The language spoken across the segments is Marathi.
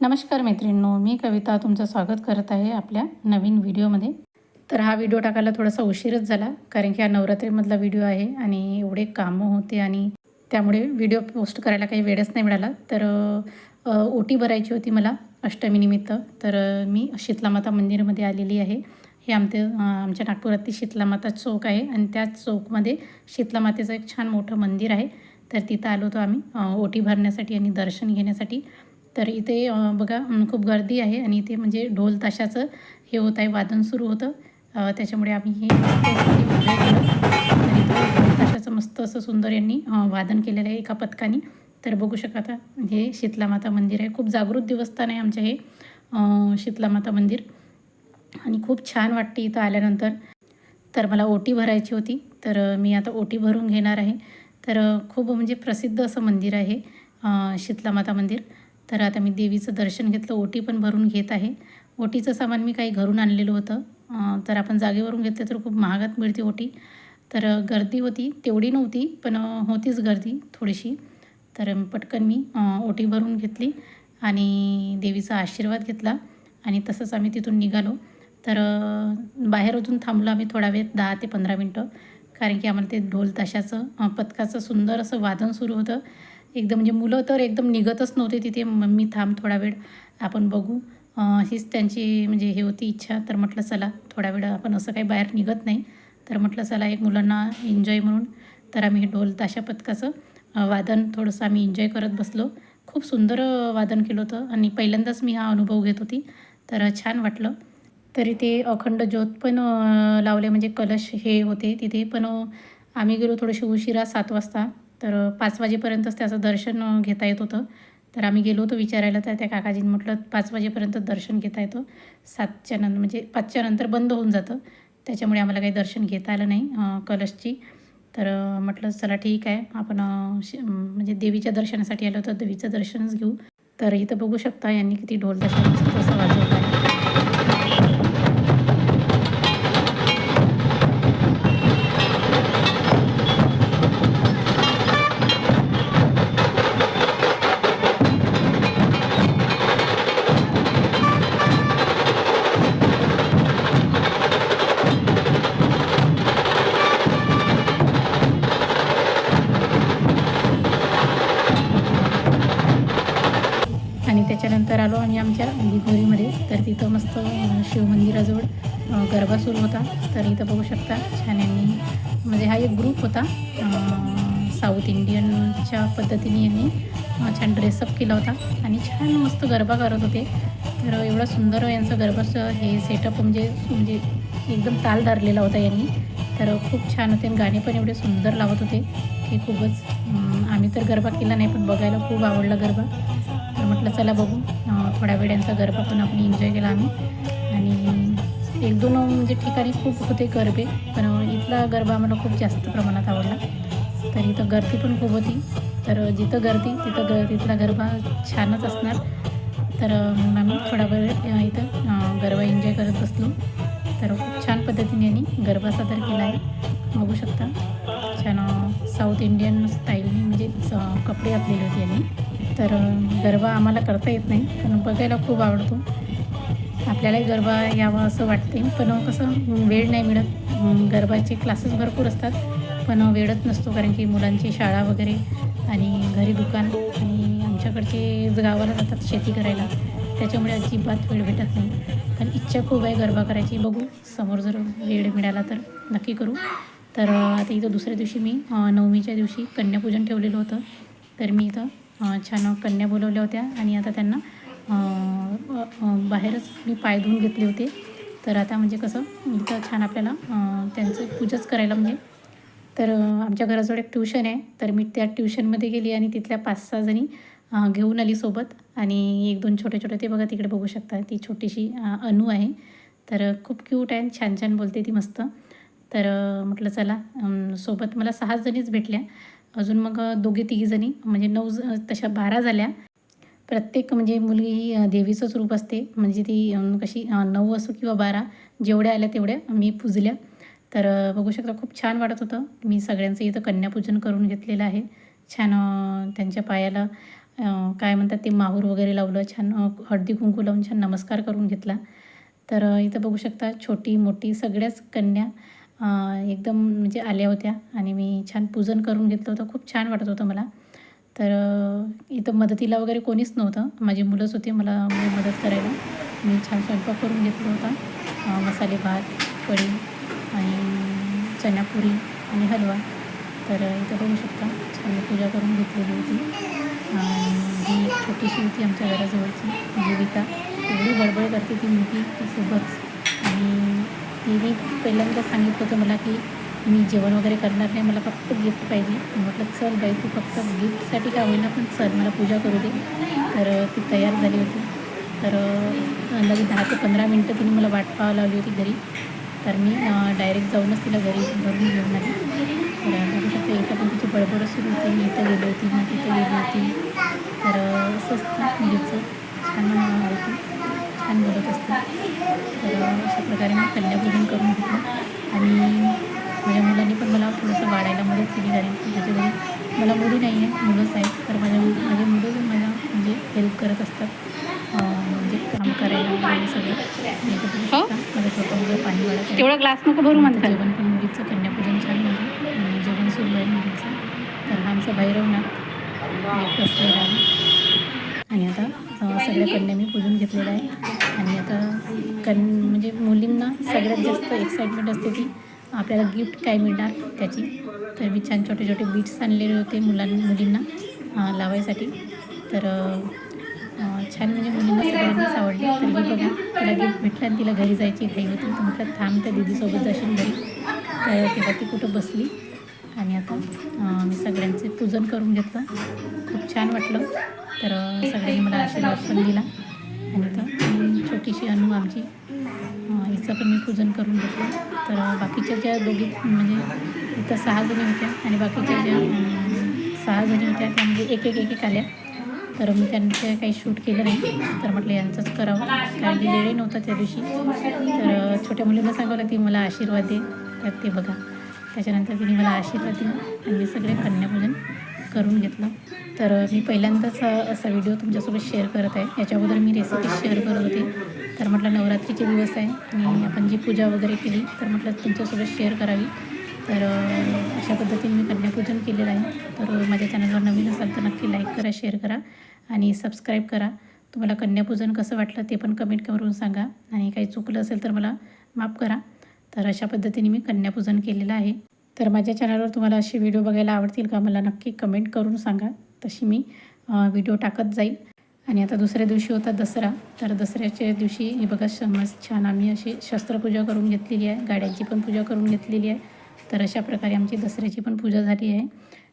नमस्कार मैत्रिणींनो मी कविता तुमचं स्वागत करत आहे आपल्या नवीन व्हिडिओमध्ये. तर हा व्हिडिओ टाकायला थोडासा उशीरच झाला कारण की हा नवरात्रीमधला व्हिडिओ आहे आणि एवढे कामं होते आणि त्यामुळे व्हिडिओ पोस्ट करायला काही वेळच नाही मिळाला. तर ओटी भरायची होती मला अष्टमीनिमित्त. तर मी शीतलामाता मंदिरमध्ये आलेली आहे. हे आमचे आमच्या नागपुरातील शीतलामाता चौक आहे आणि त्याच चौकमध्ये शीतलामातेचं एक छान मोठं मंदिर आहे. तर तिथं आलो होतो आम्ही ओटी भरण्यासाठी आणि दर्शन घेण्यासाठी. तर इथे बघा खूप गर्दी आहे आणि इथे म्हणजे ढोल ताशाचं हे होत आहे वादन सुरू होतं. त्याच्यामुळे आम्ही हे मस्त केलं ताशाचं मस्त असं सुंदर यांनी वादन केलेलं आहे एका पथकाने. तर बघू शकता हे शीतलामाता मंदिर आहे. खूप जागृत देवस्थान आहे आमच्या हे शीतला शीतलामाता मंदिर. आणि खूप छान वाटते इथं आल्यानंतर. तर मला ओटी भरायची होती. तर मी आता ओटी भरून घेणार आहे. तर खूप म्हणजे प्रसिद्ध असं मंदिर आहे शीतला शीतलामाता मंदिर. तर आता मी देवीचं दर्शन घेतलं ओटी पण भरून घेत आहे. ओटीचं सामान मी काही घरून आणलेलं होतं. तर आपण जागेवरून घेतलं तर खूप महागात मिळते ओटी. तर गर्दी होती तेवढी नव्हती पण होतीच गर्दी थोडीशी. तर पटकन मी ओटी भरून घेतली आणि देवीचा आशीर्वाद घेतला आणि तसंच आम्ही तिथून निघालो. तर बाहेर अजून थांबलो आम्ही थोडा वेळ दहा ते पंधरा मिनटं. कारण की आम्हाला ते ढोल ताशाचं पथकाचं सुंदर असं वादन सुरू होतं. एकदम म्हणजे मुलं तर एकदम निघतच नव्हते तिथे. मम्मी थांब थोडा वेळ आपण बघू. हीच त्यांची म्हणजे हे होती इच्छा. तर म्हटलं चला थोडा वेळ आपण असं काही बाहेर निघत नाही. तर म्हटलं चला एक मुलांना एन्जॉय म्हणून. तर आम्ही हे ढोल ताशा पथकाचं वादन थोडंसं आम्ही एन्जॉय करत बसलो. खूप सुंदर वादन केलं होतं. आणि पहिल्यांदाच मी हा अनुभव घेत होती. तर छान वाटलं. तरी ते अखंड ज्योत पण लावले. म्हणजे कलश हे होते तिथे. पण आम्ही गेलो थोडेसे उशिरा सात वाजता. तर पाच वाजेपर्यंतच त्याचं दर्शन घेता येत होतं. तर आम्ही गेलो होतो विचारायला तर त्या काकाजींनी म्हटलं पाच वाजेपर्यंत दर्शन घेता येतं. सातच्या नंतर म्हणजे पाचच्या नंतर बंद होऊन जातं. त्याच्यामुळे आम्हाला काही दर्शन घेता आलं नाही कलशची. तर म्हटलं चला ठीक आहे. आपण श- म्हणजे देवीच्या दर्शनासाठी आलो तर देवीचं दर्शनच घेऊ. तर इथं बघू शकता यांनी किती ढोल दर्शन मस्त असं वाजवलं आहे. तर आलो आम्ही आमच्या दिघोरीमध्ये तर तिथं मस्त शिवमंदिराजवळ गरबा सुरू होता. तर इथं बघू शकता छान यांनी म्हणजे हा एक ग्रुप होता. साऊथ इंडियनच्या पद्धतीने यांनी छान ड्रेसअप केला होता. आणि छान मस्त गरबा करत होते. तर एवढा सुंदर यांचं गरबाचं हे सेटअप म्हणजे म्हणजे एकदम ताल धरलेला होता यांनी. तर खूप छान होते. आणि गाणे पण एवढे सुंदर लावत होते की खूपच आम्ही तर गरबा केला नाही पण बघायला खूप आवडला गरबा. म्हटलं चला बघू. थोड्या वेळ यांचा गरबा पण आपण एन्जॉय केला आम्ही. आणि एक दोन म्हणजे ठिकाणी खूप होते गरबे पण इथला गरबा आम्हाला खूप जास्त प्रमाणात आवडला. तर इथं गर्दी पण खूप होती. तर जिथं गर्दी तिथं ग तिथला गरबा छानच असणार. तर मग आम्ही थोडा वेळ इथं गरबा एन्जॉय करत बसलो. तर खूप छान पद्धतीने यांनी गरबा सादर केला आहे. बघू शकता छान साऊथ इंडियन स्टाईलने म्हणजे कपडे घातलेले होते यांनी. तर गरबा आम्हाला करता येत नाही. पण बघायला खूप आवडतो. आपल्यालाही गरबा यावा असं वाटते. पण कसं वेळ नाही मिळत. गरबाचे क्लासेस भरपूर असतात. पण वेळच नसतो. कारण की मुलांची शाळा वगैरे आणि घरी दुकान आणि आमच्याकडचे गावाला जातात शेती करायला त्याच्यामुळे अजिबात वेळ भेटत नाही. पण इच्छा खूप आहे गरबा करायची. बघू समोर जर वेळ मिळाला तर नक्की करू. तर आता इथं दुसऱ्या दिवशी मी नवमीच्या दिवशी कन्यापूजन ठेवलेलं होतं. तर मी इथं छान कन्या बोलवल्या होत्या आणि आता त्यांना बाहेरच मी पाय धुवून घेतले होते. तर आता म्हणजे कसं इथं छान आपल्याला त्यांचं पूजाच करायला म्हणजे तर आमच्या घराजवळ एक ट्युशन आहे. तर मी त्या ट्युशनमध्ये गेली आणि तिथल्या पाच सहा जणी घेऊन आली सोबत. आणि एक दोन छोटे छोटे ते बघा तिकडे बघू शकता. ती छोटीशी अनु आहे. तर खूप क्यूट आहे छान छान बोलते ती मस्त. तर म्हटलं चला सोबत मला सहा जणीच भेटल्या. अजून मग दोघे तिघीजणी म्हणजे नऊ ज- तशा बारा झाल्या. प्रत्येक म्हणजे मुलगी ही देवीचंच रूप असते. म्हणजे ती कशी नऊ असो किंवा बारा जेवढ्या आल्या तेवढ्या मी पूजल्या. तर बघू शकता खूप छान वाटत होतं. मी सगळ्यांचं इथं कन्यापूजन करून घेतलेलं आहे. छान त्यांच्या पायाला काय म्हणतात ते माहूर वगैरे लावलं. छान हळदी कुंकू लावून छान नमस्कार करून घेतला. तर इथं बघू शकता छोटी मोठी सगळ्याच कन्या एकदम म्हणजे आल्या होत्या आणि मी छान पूजन करून घेतलं होतं. खूप छान वाटत होतं मला. तर इथं मदतीला वगैरे कोणीच नव्हतं. माझी मुलंच होती. मला म्हणजे मदत करायला. मी छान स्वयंपाक करून घेतला होता. मसाले भात कढी आणि चण्यापुरी आणि हलवा. तर इथं बघू शकता छान मी पूजा करून घेतलेली होती. आणि ही छोटीशी होती आमच्या घराजवळची. म्हणजे जीविका एवढी गडबड करते ती मुलगी ती आणि तिने पहिल्यांदा सांगितलं होतं मला की मी जेवण वगैरे करणार नाही मला फक्त गिफ्ट पाहिजे. म्हटलं चल बाई तू फक्त गिफ्टसाठी का होईना पण चल मला पूजा करू दे. तर ती तयार झाली होती. तर लगेच दहा ते पंधरा मिनटं तिने मला वाट पाहावं लावली होती घरी. तर मी डायरेक्ट जाऊनच तिला घरी घरून घेऊन आली. तर बघू शकता इथं पण तिची बडबड सुरू होती. मी इथं गेली होती मी तिथं गेली होती. तर असं असतं मुलीचं छान होती. छान बोलत असते. प्रकारे मी कन्यापूजन करून घेतलं. आणि माझ्या मुलांनी पण मला थोडंसं वाढायला मदत केली कारण माझ्या घरी मला मुली नाही आहे मुलंच आहेत. तर माझ्या माझे मुलं मला म्हणजे हेल्प करत असतात. म्हणजे काम करायला सगळं. आणि इथं बघू शकता, माझं छोटं मुलं पाणी वाढत. तेवढा ग्लास नको भरू म्हणतात. जेवण पण मुलीचं कन्यापूजन छान आणि जेवण सुरू आहे मुलीचं. तर हा आमचा भैरवनाथ एक बसलेला आहे. आणि आता सगळ्या कन्या मी पूजून घेतलेलं आहे. आणि आता कन म्हणजे मुलींना सगळ्यात जास्त एक्साइटमेंट असते की आपल्याला गिफ्ट काय मिळणार त्याची. तर मी छान छोटे छोटे बीट्स आणलेले होते मुलां मुलींना लावायसाठी. तर छान म्हणजे मुलींना सगळ्यांनाच आवडले. तर मी बघा तिला गिफ्ट भेटलं आणि तिला घरी जायची घाई होती. तर म्हटलं थांब त्या दीदीसोबत जाशील घरी. तर तेव्हा ती कुठं बसली. आणि आता मी सगळ्यांचे पूजन करून घेतलं. खूप छान वाटलं. तर सगळ्यांनी मला आशीर्वाद पण दिला. आणि आता छोटीशी अनु आमची. हिचं पण मी पूजन करून घेतलं तर बाकीच्या ज्या दोघी म्हणजे इथं सहा जणी होत्या आणि बाकीच्या ज्या सहा जणी होत्या त्या म्हणजे एक एक एक एक आल्या. तर मी त्यांचे काही शूट केलं नाही. तर म्हटलं यांचंच करावं. कारण की वेळही नव्हता त्या दिवशी. तर छोट्या मुलींना सांगावं ती मला आशीर्वाद दे. त्यात ते बघा. त्याच्यानंतर तिने मला आशीर्वाद दिला. आणि सगळे कन्यापूजन करून घेतलं. तर मी पहिल्यांदाच असा व्हिडिओ तुमच्यासोबत शेअर करत आहे. याच्या अगोदर मी रेसिपी शेअर करत होती. तर म्हटलं नवरात्रीचे दिवस आहे आणि आपण जी पूजा वगैरे केली तर म्हटलं तुमच्यासोबत शेअर करावी. तर अशा पद्धतीने मी कन्यापूजन केलेलं आहे. तर माझ्या चॅनलवर नवीन असाल तर नक्की लाईक करा शेअर करा आणि सबस्क्राईब करा. तुम्हाला कन्यापूजन कसं वाटलं ते पण कमेंट करून सांगा. आणि काही चुकलं असेल तर मला माफ करा. तर अशा पद्धतीने मी कन्यापूजन केलेलं आहे. तर माझ्या चॅनलवर तुम्हाला असे व्हिडिओ बघायला आवडतील का मला नक्की कमेंट करून सांगा. तशी मी व्हिडिओ टाकत जाईल. आणि आता दुसऱ्या दिवशी होता दसरा. तर दसऱ्याच्या दिवशी हे बघा समज छान आम्ही अशी शस्त्रपूजा करून घेतलेली आहे. गाड्यांची पण पूजा करून घेतलेली आहे. तर अशा प्रकारे आमची दसऱ्याची पण पूजा झाली आहे.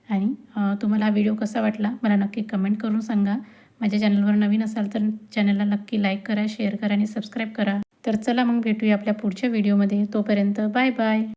आणि तुम्हाला हा व्हिडिओ कसा वाटला मला नक्की कमेंट करून सांगा. माझ्या चॅनलवर नवीन असाल तर चॅनलला नक्की लाईक करा शेअर करा आणि सबस्क्राईब करा. तर चला मग भेटूया आपल्या पुढच्या व्हिडिओमध्ये. तोपर्यंत बाय बाय.